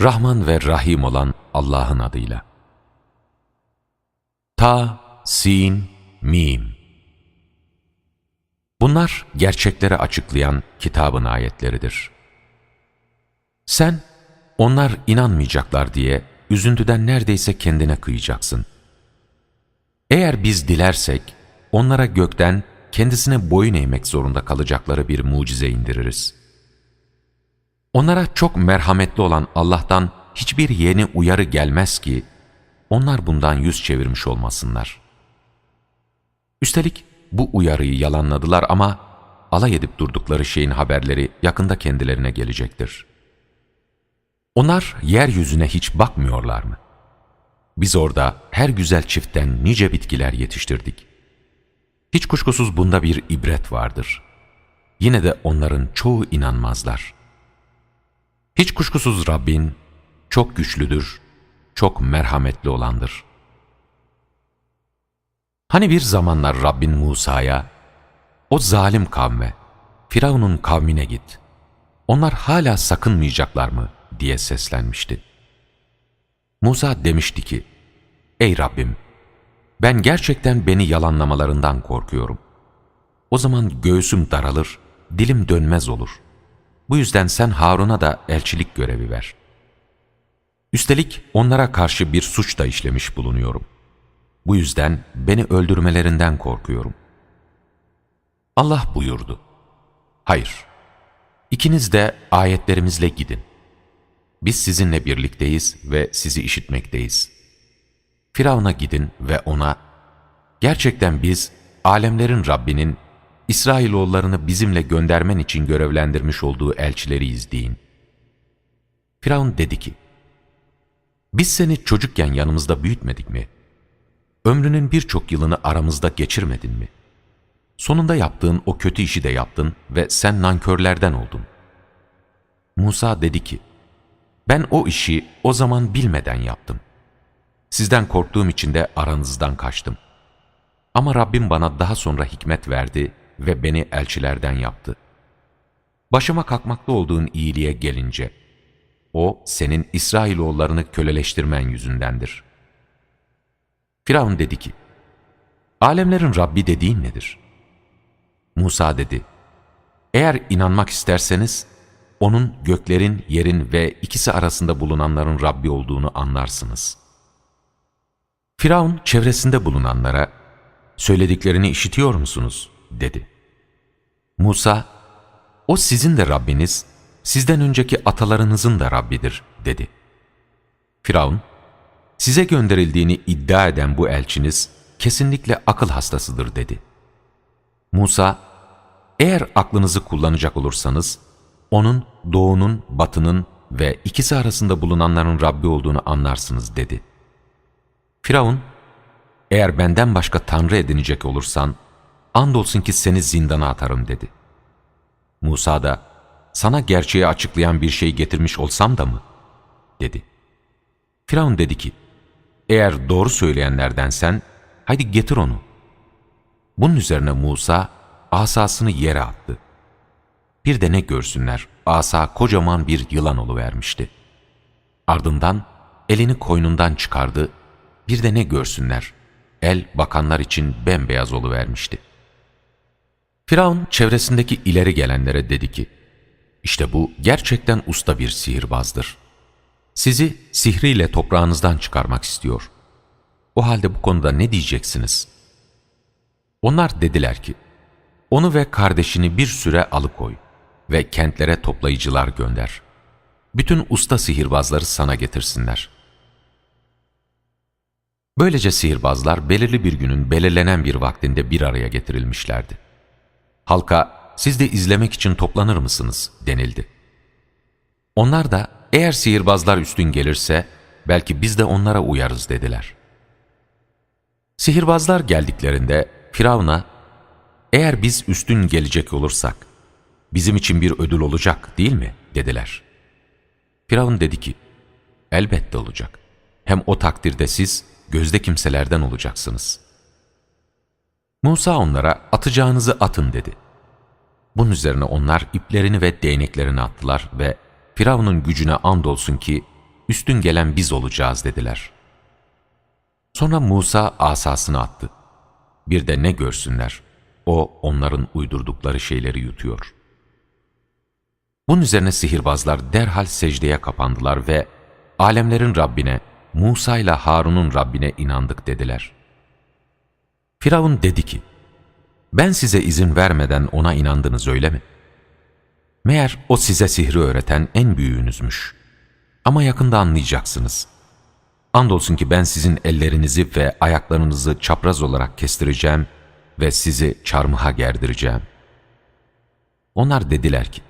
Rahman ve Rahim olan Allah'ın adıyla. Ta, Sin, Mim. Bunlar gerçekleri açıklayan kitabın ayetleridir. Sen, onlar inanmayacaklar diye üzüntüden neredeyse kendine kıyacaksın. Eğer biz dilersek, onlara gökten kendisine boyun eğmek zorunda kalacakları bir mucize indiririz. Onlara çok merhametli olan Allah'tan hiçbir yeni uyarı gelmez ki, onlar bundan yüz çevirmiş olmasınlar. Üstelik bu uyarıyı yalanladılar ama alay edip durdukları şeyin haberleri yakında kendilerine gelecektir. Onlar yeryüzüne hiç bakmıyorlar mı? Biz orada her güzel çiftten nice bitkiler yetiştirdik. Hiç kuşkusuz bunda bir ibret vardır. Yine de onların çoğu inanmazlar. Hiç kuşkusuz Rabbin çok güçlüdür, çok merhametli olandır. Hani bir zamanlar Rabbin Musa'ya, o zalim kavme, Firavun'un kavmine git. Onlar hala sakınmayacaklar mı? diye seslenmişti. Musa demişti ki, Ey Rabbim, ben gerçekten beni yalanlamalarından korkuyorum. O zaman göğsüm daralır, dilim dönmez olur. Bu yüzden sen Harun'a da elçilik görevi ver. Üstelik onlara karşı bir suç da işlemiş bulunuyorum. Bu yüzden beni öldürmelerinden korkuyorum. Allah buyurdu. Hayır, ikiniz de ayetlerimizle gidin. Biz sizinle birlikteyiz ve sizi işitmekteyiz. Firavun'a gidin ve ona, gerçekten biz alemlerin Rabbinin İsrailoğullarını bizimle göndermen için görevlendirmiş olduğu elçileriyiz deyin. Firavun dedi ki, biz seni çocukken yanımızda büyütmedik mi? Ömrünün birçok yılını aramızda geçirmedin mi? Sonunda yaptığın o kötü işi de yaptın ve sen nankörlerden oldun. Musa dedi ki, ben o işi o zaman bilmeden yaptım. Sizden korktuğum için de aranızdan kaçtım. Ama Rabbim bana daha sonra hikmet verdi ve beni elçilerden yaptı. Başıma kalkmakta olduğun iyiliğe gelince, o senin İsrailoğullarını köleleştirmen yüzündendir. Firavun dedi ki, Alemlerin Rabbi dediğin nedir? Musa dedi, Eğer inanmak isterseniz, onun göklerin, yerin ve ikisi arasında bulunanların Rabbi olduğunu anlarsınız. Firavun çevresinde bulunanlara, söylediklerini işitiyor musunuz? Dedi. Musa, o sizin de Rabbiniz, sizden önceki atalarınızın da Rabbidir, dedi. Firavun, size gönderildiğini iddia eden bu elçiniz kesinlikle akıl hastasıdır, dedi. Musa, eğer aklınızı kullanacak olursanız, onun doğunun, batının ve ikisi arasında bulunanların Rabbi olduğunu anlarsınız, dedi. Firavun, eğer benden başka tanrı edinecek olursan, andolsun ki seni zindana atarım dedi. Musa da, sana gerçeği açıklayan bir şey getirmiş olsam da mı? dedi. Firavun dedi ki, eğer doğru söyleyenlerdensen, haydi getir onu. Bunun üzerine Musa, asasını yere attı. Bir de ne görsünler, asa kocaman bir yılan vermişti. Ardından elini koynundan çıkardı, bir de ne görsünler, el bakanlar için bembeyaz vermişti. Firavun çevresindeki ileri gelenlere dedi ki, işte bu gerçekten usta bir sihirbazdır. Sizi sihriyle toprağınızdan çıkarmak istiyor. O halde bu konuda ne diyeceksiniz? Onlar dediler ki, onu ve kardeşini bir süre alıkoy ve kentlere toplayıcılar gönder. Bütün usta sihirbazları sana getirsinler. Böylece sihirbazlar belirli bir günün belirlenen bir vaktinde bir araya getirilmişlerdi. Halka siz de izlemek için toplanır mısınız denildi. Onlar da eğer sihirbazlar üstün gelirse belki biz de onlara uyarız dediler. Sihirbazlar geldiklerinde Firavun'a eğer biz üstün gelecek olursak bizim için bir ödül olacak değil mi dediler. Firavun dedi ki elbette olacak. Hem o takdirde siz gözde kimselerden olacaksınız. Musa onlara atacağınızı atın dedi. Bunun üzerine onlar iplerini ve değneklerini attılar ve Firavun'un gücüne andolsun ki üstün gelen biz olacağız dediler. Sonra Musa asasını attı. Bir de ne görsünler, o onların uydurdukları şeyleri yutuyor. Bunun üzerine sihirbazlar derhal secdeye kapandılar ve alemlerin Rabbine, Musa ile Harun'un Rabbine inandık dediler. Firavun dedi ki, ben size izin vermeden ona inandınız öyle mi? Meğer o size sihri öğreten en büyüğünüzmüş. Ama yakında anlayacaksınız. Andolsun ki ben sizin ellerinizi ve ayaklarınızı çapraz olarak kestireceğim ve sizi çarmıha gerdireceğim. Onlar dediler ki,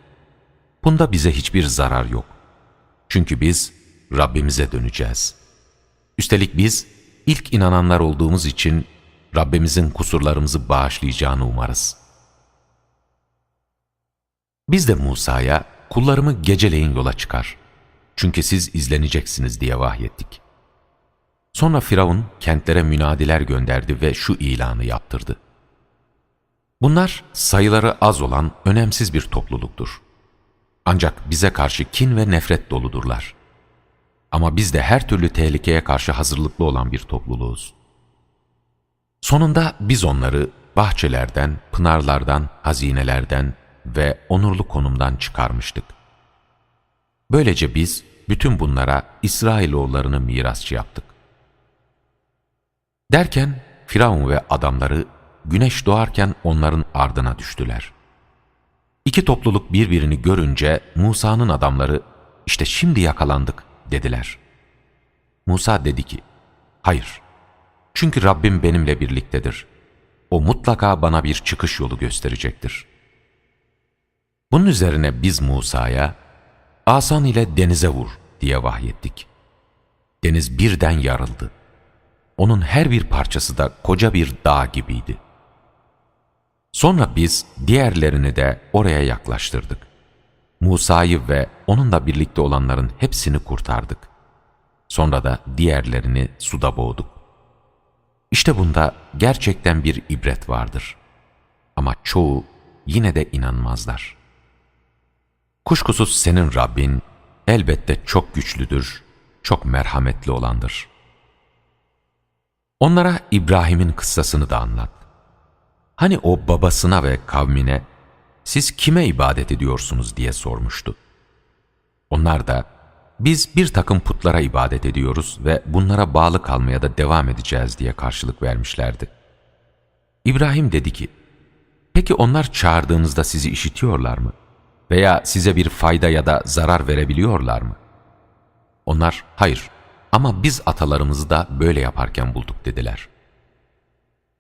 bunda bize hiçbir zarar yok. Çünkü biz Rabbimize döneceğiz. Üstelik biz ilk inananlar olduğumuz için Rabbimizin kusurlarımızı bağışlayacağını umarız. Biz de Musa'ya kullarımı geceleyin yola çıkar. Çünkü siz izleneceksiniz diye vahyettik. Sonra Firavun kentlere münadiler gönderdi ve şu ilanı yaptırdı. Bunlar sayıları az olan önemsiz bir topluluktur. Ancak bize karşı kin ve nefret doludurlar. Ama biz de her türlü tehlikeye karşı hazırlıklı olan bir topluluğuz. Sonunda biz onları bahçelerden, pınarlardan, hazinelerden ve onurlu konumdan çıkarmıştık. Böylece biz bütün bunlara İsrailoğullarını mirasçı yaptık. Derken Firavun ve adamları güneş doğarken onların ardına düştüler. İki topluluk birbirini görünce Musa'nın adamları işte şimdi yakalandık dediler. Musa dedi ki, hayır çünkü Rabbim benimle birliktedir. O mutlaka bana bir çıkış yolu gösterecektir. Bunun üzerine biz Musa'ya, asan ile denize vur diye vahyettik. Deniz birden yarıldı. Onun her bir parçası da koca bir dağ gibiydi. Sonra biz diğerlerini de oraya yaklaştırdık. Musa'yı ve onunla birlikte olanların hepsini kurtardık. Sonra da diğerlerini suda boğduk. İşte bunda gerçekten bir ibret vardır. Ama çoğu yine de inanmazlar. Kuşkusuz senin Rabbin elbette çok güçlüdür, çok merhametli olandır. Onlara İbrahim'in kıssasını da anlat. Hani o babasına ve kavmine siz kime ibadet ediyorsunuz diye sormuştu. Onlar da biz bir takım putlara ibadet ediyoruz ve bunlara bağlı kalmaya da devam edeceğiz diye karşılık vermişlerdi. İbrahim dedi ki, peki onlar çağırdığınızda sizi işitiyorlar mı? Veya size bir fayda ya da zarar verebiliyorlar mı? Onlar, hayır ama biz atalarımızı da böyle yaparken bulduk dediler.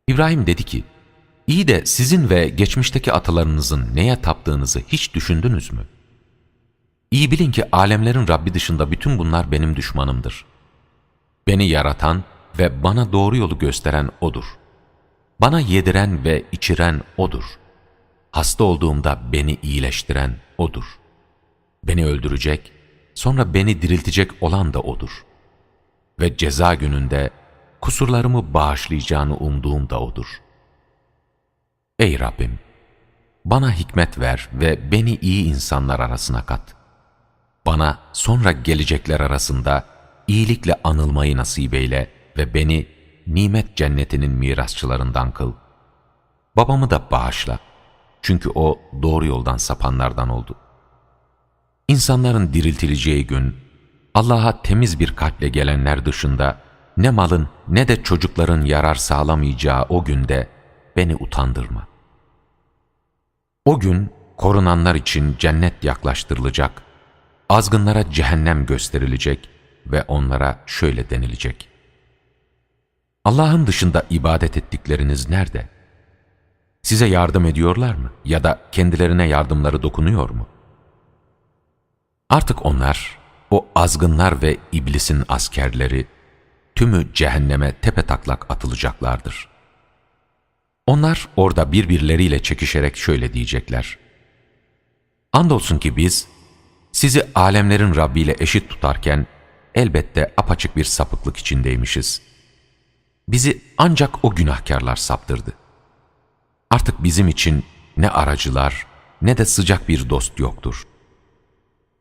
İbrahim dedi ki, iyi de sizin ve geçmişteki atalarınızın neye taptığınızı hiç düşündünüz mü? İyi bilin ki alemlerin Rabbi dışında bütün bunlar benim düşmanımdır. Beni yaratan ve bana doğru yolu gösteren O'dur. Bana yediren ve içiren O'dur. Hasta olduğumda beni iyileştiren O'dur. Beni öldürecek, sonra beni diriltecek olan da O'dur. Ve ceza gününde kusurlarımı bağışlayacağını umduğum da O'dur. Ey Rabbim! Bana hikmet ver ve beni iyi insanlar arasına kat.'' Bana sonra gelecekler arasında iyilikle anılmayı nasip eyle ve beni nimet cennetinin mirasçılarından kıl. Babamı da bağışla. Çünkü o doğru yoldan sapanlardan oldu. İnsanların diriltileceği gün, Allah'a temiz bir kalple gelenler dışında ne malın ne de çocukların yarar sağlamayacağı o günde beni utandırma. O gün korunanlar için cennet yaklaştırılacak Azgınlara cehennem gösterilecek ve onlara şöyle denilecek. Allah'ın dışında ibadet ettikleriniz nerede? Size yardım ediyorlar mı? Ya da kendilerine yardımları dokunuyor mu? Artık onlar, o azgınlar ve iblisin askerleri, tümü cehenneme tepetaklak atılacaklardır. Onlar orada birbirleriyle çekişerek şöyle diyecekler. Andolsun ki biz, sizi alemlerin Rabbi ile eşit tutarken elbette apaçık bir sapıklık içindeymişiz. Bizi ancak o günahkarlar saptırdı. Artık bizim için ne aracılar ne de sıcak bir dost yoktur.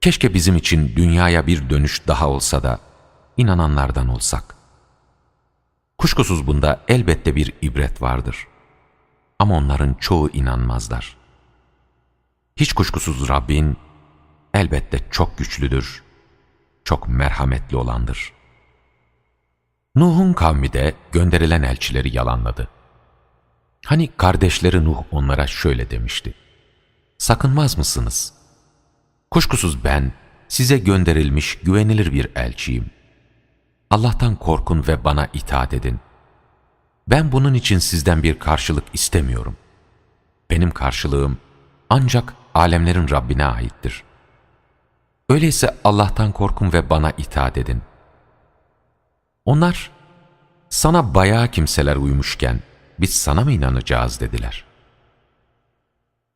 Keşke bizim için dünyaya bir dönüş daha olsa da inananlardan olsak. Kuşkusuz bunda elbette bir ibret vardır. Ama onların çoğu inanmazlar. Hiç kuşkusuz Rabbin elbette çok güçlüdür, çok merhametli olandır. Nuh'un kavmi de gönderilen elçileri yalanladı. Hani kardeşleri Nuh onlara şöyle demişti. Sakınmaz mısınız? Kuşkusuz ben size gönderilmiş güvenilir bir elçiyim. Allah'tan korkun ve bana itaat edin. Ben bunun için sizden bir karşılık istemiyorum. Benim karşılığım ancak alemlerin Rabbine aittir. Öyleyse Allah'tan korkun ve bana itaat edin. Onlar, sana bayağı kimseler uymuşken biz sana mı inanacağız dediler.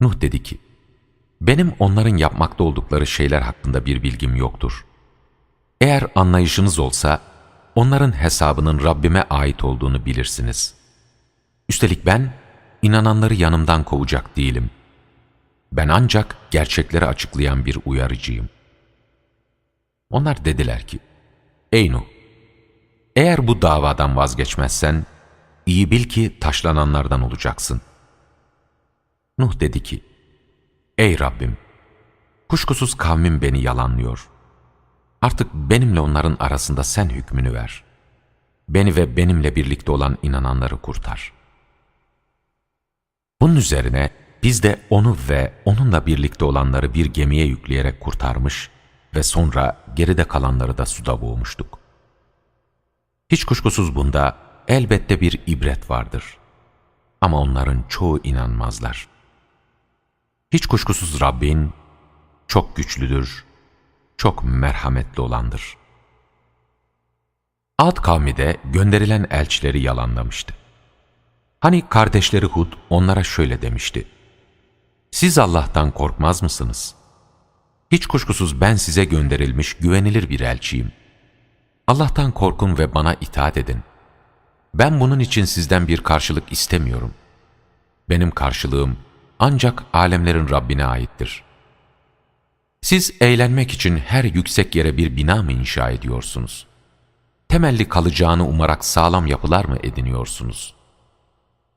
Nuh dedi ki, benim onların yapmakta oldukları şeyler hakkında bir bilgim yoktur. Eğer anlayışınız olsa, onların hesabının Rabbime ait olduğunu bilirsiniz. Üstelik ben, inananları yanımdan kovacak değilim. Ben ancak gerçekleri açıklayan bir uyarıcıyım. Onlar dediler ki, Ey Nuh! Eğer bu davadan vazgeçmezsen, iyi bil ki taşlananlardan olacaksın. Nuh dedi ki, Ey Rabbim! Kuşkusuz kavmim beni yalanlıyor. Artık benimle onların arasında sen hükmünü ver. Beni ve benimle birlikte olan inananları kurtar. Bunun üzerine biz de onu ve onunla birlikte olanları bir gemiye yükleyerek kurtarmış ve sonra geride kalanları da suda boğmuştuk. Hiç kuşkusuz bunda elbette bir ibret vardır. Ama onların çoğu inanmazlar. Hiç kuşkusuz Rabbin çok güçlüdür, çok merhametli olandır. Ad kavmi de gönderilen elçileri yalanlamıştı. Hani kardeşleri Hud onlara şöyle demişti. Siz Allah'tan korkmaz mısınız? Hiç kuşkusuz ben size gönderilmiş güvenilir bir elçiyim. Allah'tan korkun ve bana itaat edin. Ben bunun için sizden bir karşılık istemiyorum. Benim karşılığım ancak alemlerin Rabbine aittir. Siz eğlenmek için her yüksek yere bir bina mı inşa ediyorsunuz? Temelli kalacağını umarak sağlam yapılar mı ediniyorsunuz?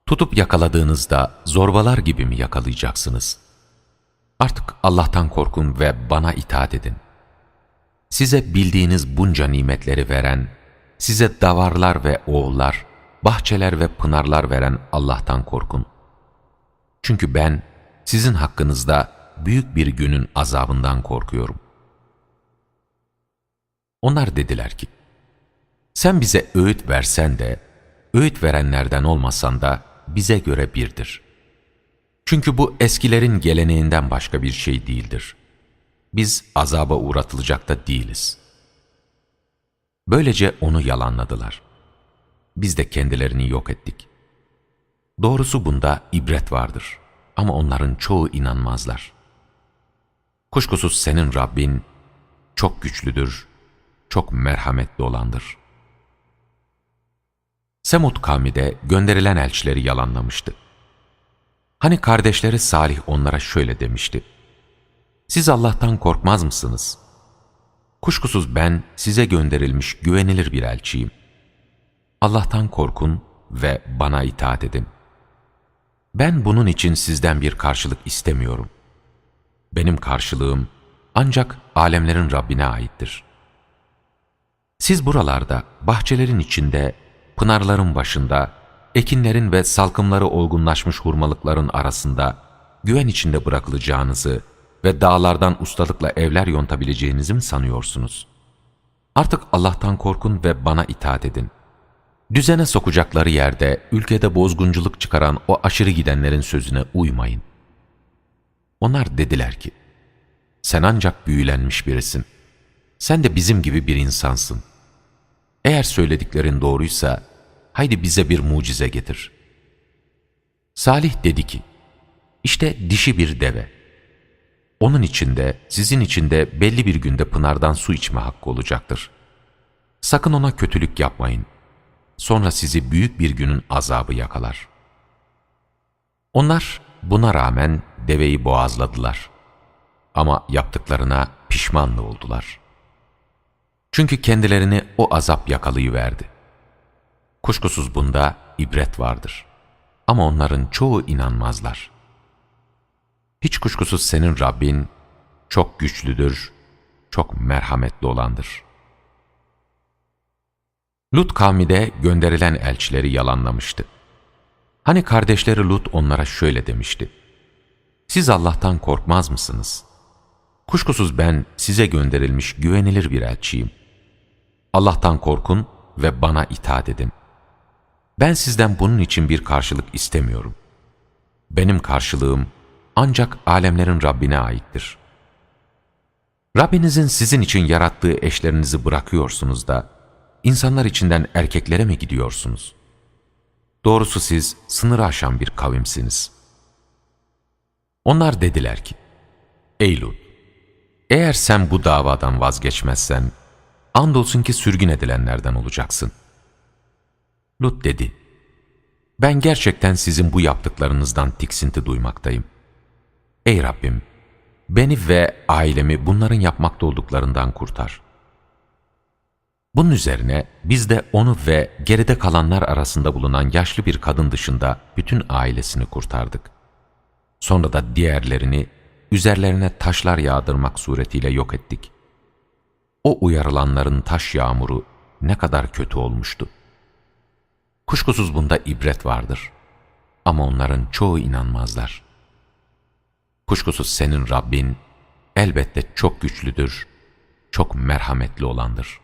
Tutup yakaladığınızda zorbalar gibi mi yakalayacaksınız? Artık Allah'tan korkun ve bana itaat edin. Size bildiğiniz bunca nimetleri veren, size davarlar ve oğullar, bahçeler ve pınarlar veren Allah'tan korkun. Çünkü ben sizin hakkınızda büyük bir günün azabından korkuyorum. Onlar dediler ki, sen bize öğüt versen de, öğüt verenlerden olmasan da bize göre birdir. Çünkü bu eskilerin geleneğinden başka bir şey değildir. Biz azaba uğratılacak da değiliz. Böylece onu yalanladılar. Biz de kendilerini yok ettik. Doğrusu bunda ibret vardır ama onların çoğu inanmazlar. Kuşkusuz senin Rabbin çok güçlüdür, çok merhametli olandır. Semud kavmi de gönderilen elçileri yalanlamıştı. Hani kardeşleri Salih onlara şöyle demişti. Siz Allah'tan korkmaz mısınız? Kuşkusuz ben size gönderilmiş güvenilir bir elçiyim. Allah'tan korkun ve bana itaat edin. Ben bunun için sizden bir karşılık istemiyorum. Benim karşılığım ancak alemlerin Rabbine aittir. Siz buralarda, bahçelerin içinde, pınarların başında, ekinlerin ve salkımları olgunlaşmış hurmalıkların arasında güven içinde bırakılacağınızı ve dağlardan ustalıkla evler yontabileceğinizi mi sanıyorsunuz? Artık Allah'tan korkun ve bana itaat edin. Düzene sokacakları yerde ülkede bozgunculuk çıkaran o aşırı gidenlerin sözüne uymayın. Onlar dediler ki, sen ancak büyülenmiş birisin. Sen de bizim gibi bir insansın. Eğer söylediklerin doğruysa, haydi bize bir mucize getir. Salih dedi ki, işte dişi bir deve. Onun içinde, sizin içinde belli bir günde pınardan su içme hakkı olacaktır. Sakın ona kötülük yapmayın. Sonra sizi büyük bir günün azabı yakalar. Onlar buna rağmen deveyi boğazladılar. Ama yaptıklarına pişmanlı oldular. Çünkü kendilerini o azap yakalayıverdi. Kuşkusuz bunda ibret vardır. Ama onların çoğu inanmazlar. Hiç kuşkusuz senin Rabbin çok güçlüdür, çok merhametli olandır. Lut kavmi de gönderilen elçileri yalanlamıştı. Hani kardeşleri Lut onlara şöyle demişti. Siz Allah'tan korkmaz mısınız? Kuşkusuz ben size gönderilmiş güvenilir bir elçiyim. Allah'tan korkun ve bana itaat edin. Ben sizden bunun için bir karşılık istemiyorum. Benim karşılığım ancak alemlerin Rabbine aittir. Rabbinizin sizin için yarattığı eşlerinizi bırakıyorsunuz da, insanlar içinden erkeklere mi gidiyorsunuz? Doğrusu siz sınırı aşan bir kavimsiniz. Onlar dediler ki, Ey eğer sen bu davadan vazgeçmezsen, andolsun ki sürgün edilenlerden olacaksın. Lut dedi, ben gerçekten sizin bu yaptıklarınızdan tiksinti duymaktayım. Ey Rabbim, beni ve ailemi bunların yapmakta olduklarından kurtar. Bunun üzerine biz de onu ve geride kalanlar arasında bulunan yaşlı bir kadın dışında bütün ailesini kurtardık. Sonra da diğerlerini üzerlerine taşlar yağdırmak suretiyle yok ettik. O uyarılanların taş yağmuru ne kadar kötü olmuştu. Kuşkusuz bunda ibret vardır. Ama onların çoğu inanmazlar. Kuşkusuz senin Rabbin elbette çok güçlüdür, çok merhametli olandır.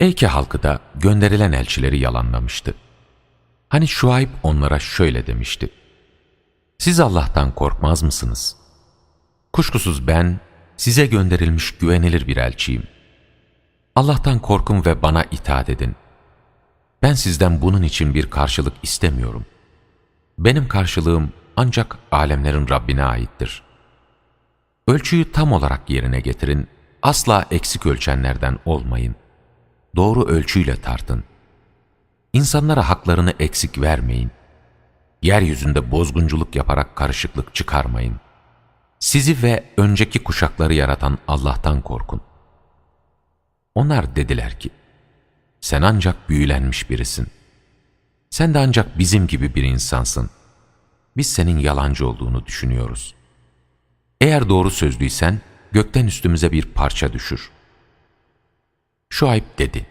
Eyke halkı da gönderilen elçileri yalanlamıştı. Hani Şuayb onlara şöyle demişti. Siz Allah'tan korkmaz mısınız? Kuşkusuz ben size gönderilmiş güvenilir bir elçiyim. Allah'tan korkun ve bana itaat edin. Ben sizden bunun için bir karşılık istemiyorum. Benim karşılığım ancak alemlerin Rabbine aittir. Ölçüyü tam olarak yerine getirin, asla eksik ölçenlerden olmayın. Doğru ölçüyle tartın. İnsanlara haklarını eksik vermeyin. Yeryüzünde bozgunculuk yaparak karışıklık çıkarmayın. Sizi ve önceki kuşakları yaratan Allah'tan korkun. Onlar dediler ki, sen ancak büyülenmiş birisin. Sen de ancak bizim gibi bir insansın. Biz senin yalancı olduğunu düşünüyoruz. Eğer doğru sözlüysen, gökten üstümüze bir parça düşür. Şuayb dedi,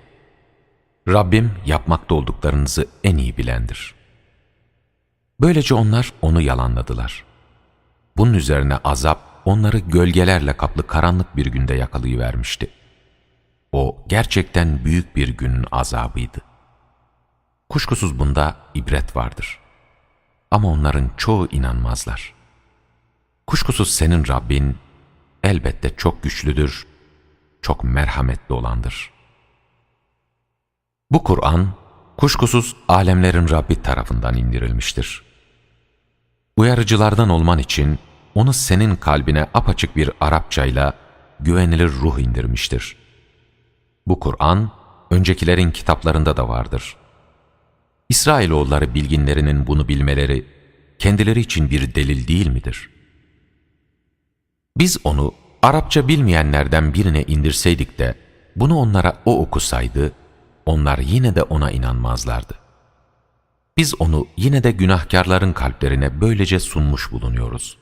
Rabbim yapmakta olduklarınızı en iyi bilendir. Böylece onlar onu yalanladılar. Bunun üzerine azap onları gölgelerle kaplı karanlık bir günde yakalayıvermişti. O gerçekten büyük bir günün azabıydı. Kuşkusuz bunda ibret vardır. Ama onların çoğu inanmazlar. Kuşkusuz senin Rabbin elbette çok güçlüdür, çok merhametli olandır. Bu Kur'an, kuşkusuz alemlerin Rabbi tarafından indirilmiştir. Uyarıcılardan olman için onu senin kalbine apaçık bir Arapçayla güvenilir ruh indirmiştir. Bu Kur'an, öncekilerin kitaplarında da vardır. İsrailoğulları bilginlerinin bunu bilmeleri, kendileri için bir delil değil midir? Biz onu Arapça bilmeyenlerden birine indirseydik de, bunu onlara o okusaydı, onlar yine de ona inanmazlardı. Biz onu yine de günahkarların kalplerine böylece sunmuş bulunuyoruz.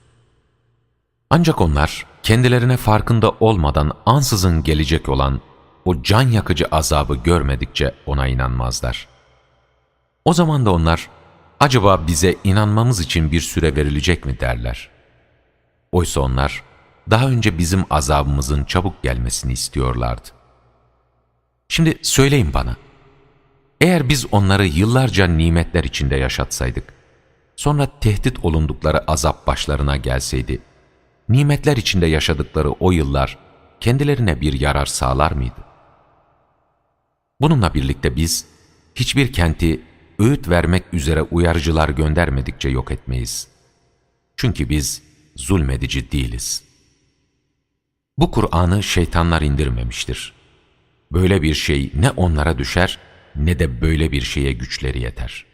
Ancak onlar kendilerine farkında olmadan ansızın gelecek olan o can yakıcı azabı görmedikçe ona inanmazlar. O zaman da onlar, acaba bize inanmamız için bir süre verilecek mi derler. Oysa onlar, daha önce bizim azabımızın çabuk gelmesini istiyorlardı. Şimdi söyleyin bana, eğer biz onları yıllarca nimetler içinde yaşatsaydık, sonra tehdit olundukları azap başlarına gelseydi, nimetler içinde yaşadıkları o yıllar kendilerine bir yarar sağlar mıydı? Bununla birlikte biz hiçbir kenti öğüt vermek üzere uyarıcılar göndermedikçe yok etmeyiz. Çünkü biz zulmedici değiliz. Bu Kur'an'ı şeytanlar indirmemiştir. Böyle bir şey ne onlara düşer ne de böyle bir şeye güçleri yeter.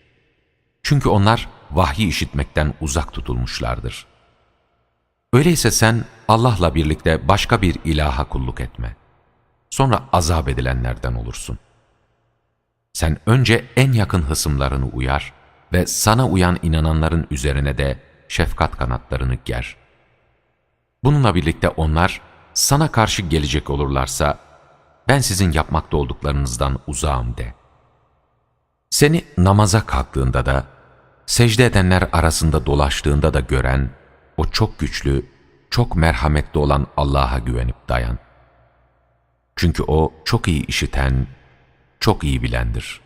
Çünkü onlar vahyi işitmekten uzak tutulmuşlardır. Öyleyse sen Allah'la birlikte başka bir ilaha kulluk etme. Sonra azap edilenlerden olursun. Sen önce en yakın hısımlarını uyar ve sana uyan inananların üzerine de şefkat kanatlarını ger. Bununla birlikte onlar sana karşı gelecek olurlarsa ben sizin yapmakta olduklarınızdan uzağım de. Seni namaza kalktığında da, secde edenler arasında dolaştığında da gören, o çok güçlü, çok merhametli olan Allah'a güvenip dayan. Çünkü O çok iyi işiten, çok iyi bilendir.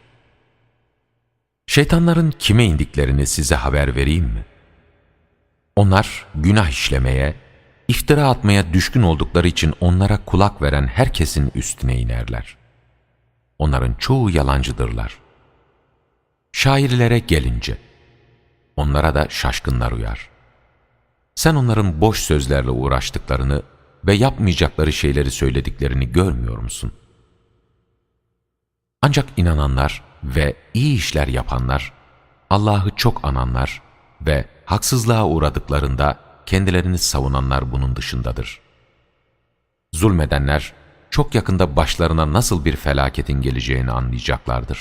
Şeytanların kime indiklerini size haber vereyim mi? Onlar günah işlemeye, iftira atmaya düşkün oldukları için onlara kulak veren herkesin üstüne inerler. Onların çoğu yalancıdırlar. Şairlere gelince, onlara da şaşkınlar uyar. Sen onların boş sözlerle uğraştıklarını ve yapmayacakları şeyleri söylediklerini görmüyor musun? Ancak inananlar ve iyi işler yapanlar, Allah'ı çok ananlar ve haksızlığa uğradıklarında kendilerini savunanlar bunun dışındadır. Zulmedenler, çok yakında başlarına nasıl bir felaketin geleceğini anlayacaklardır.